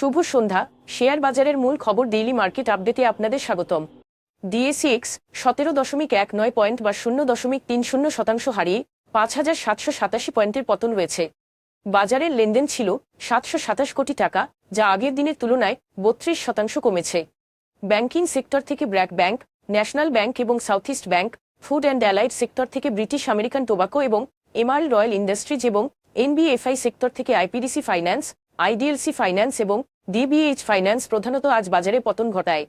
শুভ সন্ধ্যা। Share বাজারের মূল খবর ডেইলি মার্কেট আপডেটে আপনাদের স্বাগতম। ডিএসিএক্স সতেরো দশমিক এক নয় পয়েন্ট বা শূন্য দশমিক তিন শূন্য শতাংশ হারিয়ে পাঁচ হাজার সাতশো সাতাশি পয়েন্টের পতন রয়েছে বাজারের লেনদেন ছিল সাতশো সাতাশ কোটি টাকা, যা আগের দিনের তুলনায় বত্রিশ শতাংশ কমেছে। ব্যাংকিং সেক্টর থেকে ব্র্যাক ব্যাংক, ন্যাশনাল ব্যাংক এবং South East Bank, food and allied sector থেকে ব্রিটিশ আমেরিকান টোবাকো এবং এমআর রয়্যাল ইন্ডাস্ট্রিজ এবং এনবিএফআই সেক্টর থেকে আইপিডিসি ফাইন্যান্স আইডিএলসি ফাইন্যান্স এবং ডিবিএইচ ফাইন্যান্স প্রধানত আজ বাজারে পতন ঘটায়।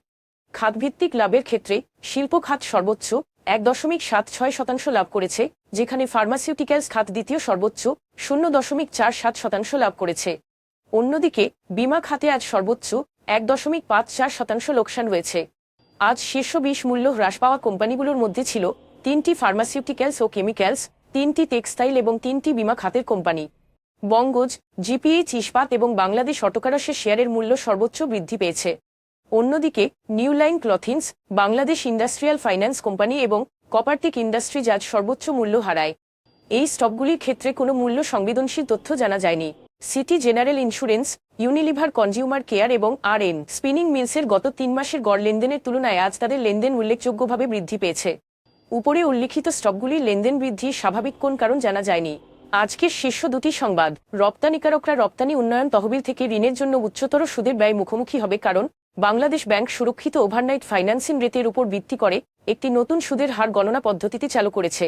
খাতভিত্তিক লাভের ক্ষেত্রে শিল্প খাত সর্বোচ্চ এক দশমিক সাত ছয় শতাংশ লাভ করেছে, যেখানে ফার্মাসিউটিক্যালস খাত দ্বিতীয় সর্বোচ্চ শূন্য দশমিক চার সাত শতাংশ লাভ করেছে। অন্যদিকে বিমা খাতে আজ সর্বোচ্চ এক দশমিক পাঁচ চার শতাংশ লোকসান রয়েছে আজ শীর্ষ বিশ মূল্য হ্রাস পাওয়া কোম্পানিগুলোর মধ্যে ছিল তিনটি ফার্মাসিউটিক্যালস ও কেমিক্যালস, তিনটি টেক্সটাইল এবং তিনটি বিমা খাতের কোম্পানি। বঙ্গজ জিপিএইচ ইস্পাত এবং বাংলাদেশ অটোকারসের শেয়ারের মূল্য সর্বোচ্চ বৃদ্ধি পেয়েছে। অন্যদিকে, New Line Clothings, Bangladesh Industrial Finance Company এবং কপারটিক ইন্ডাস্ট্রিজ আজ সর্বোচ্চ মূল্য হারায়। এই স্টকগুলির ক্ষেত্রে কোনো মূল্য সংবেদনশীল তথ্য জানা যায়নি। City General Insurance, Unilever Consumer Care এবং আর এন স্পিনিং মিলসের গত তিন মাসের গড় লেনদেনের তুলনায় আজ তাদের লেনদেন উল্লেখযোগ্যভাবে বৃদ্ধি পেয়েছে। উপরে উল্লিখিত স্টকগুলির লেনদেন বৃদ্ধি স্বাভাবিক কোন কারণ জানা যায়নি। আজকের শীর্ষ দুটি সংবাদ। রপ্তানিকারকরা রপ্তানি উন্নয়ন তহবিল থেকে ঋণের জন্য উচ্চতর সুদের ব্যয় মুখোমুখি হবে কারণ বাংলাদেশ ব্যাংক সুরক্ষিত ওভারনাইট ফাইন্যান্সিং রেটের উপর ভিত্তি করে একটি নতুন সুদের হার গণনা পদ্ধতিতে চালু করেছে।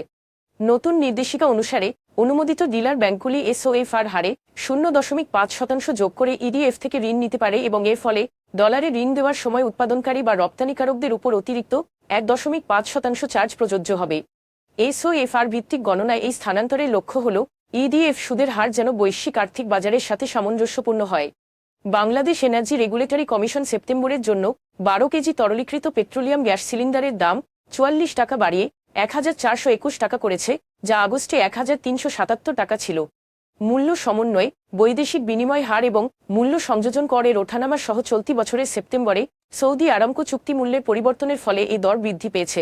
নতুন নির্দেশিকা অনুসারে অনুমোদিত ডিলার ব্যাংকগুলি এসওএফআর হারে শূন্য দশমিক পাঁচ শতাংশ যোগ করে ইডিএফ থেকে ঋণ নিতে পারে এবং এর ফলে ডলারে ঋণ দেওয়ার সময় উৎপাদনকারী বা রপ্তানিকারকদের উপর অতিরিক্ত এক দশমিক পাঁচ শতাংশ চার্জ প্রযোজ্য হবে। এসওএফআর ভিত্তিক গণনায় এই স্থানান্তরের লক্ষ্য হল, ইডিএফ সুদের হার যেন বৈশ্বিক আর্থিক বাজারের সাথে সামঞ্জস্যপূর্ণ হয়। বাংলাদেশ এনার্জি রেগুলেটরি কমিশন সেপ্টেম্বরের জন্য বারো কেজি তরলীকৃত পেট্রোলিয়াম গ্যাস সিলিন্ডারের দাম চুয়াল্লিশ টাকা বাড়িয়ে এক হাজার চারশো একুশ টাকা করেছে, যা আগস্টে এক হাজার তিনশো সাতাত্তর টাকা ছিল। মূল্য সমন্বয় বৈদেশিক বিনিময় হার এবং মূল্য সংযোজন করের ওঠানামা সহ চলতি বছরের সেপ্টেম্বরে সৌদি আরামকো চুক্তি মূল্যের পরিবর্তনের ফলে এই দর বৃদ্ধি পেয়েছে।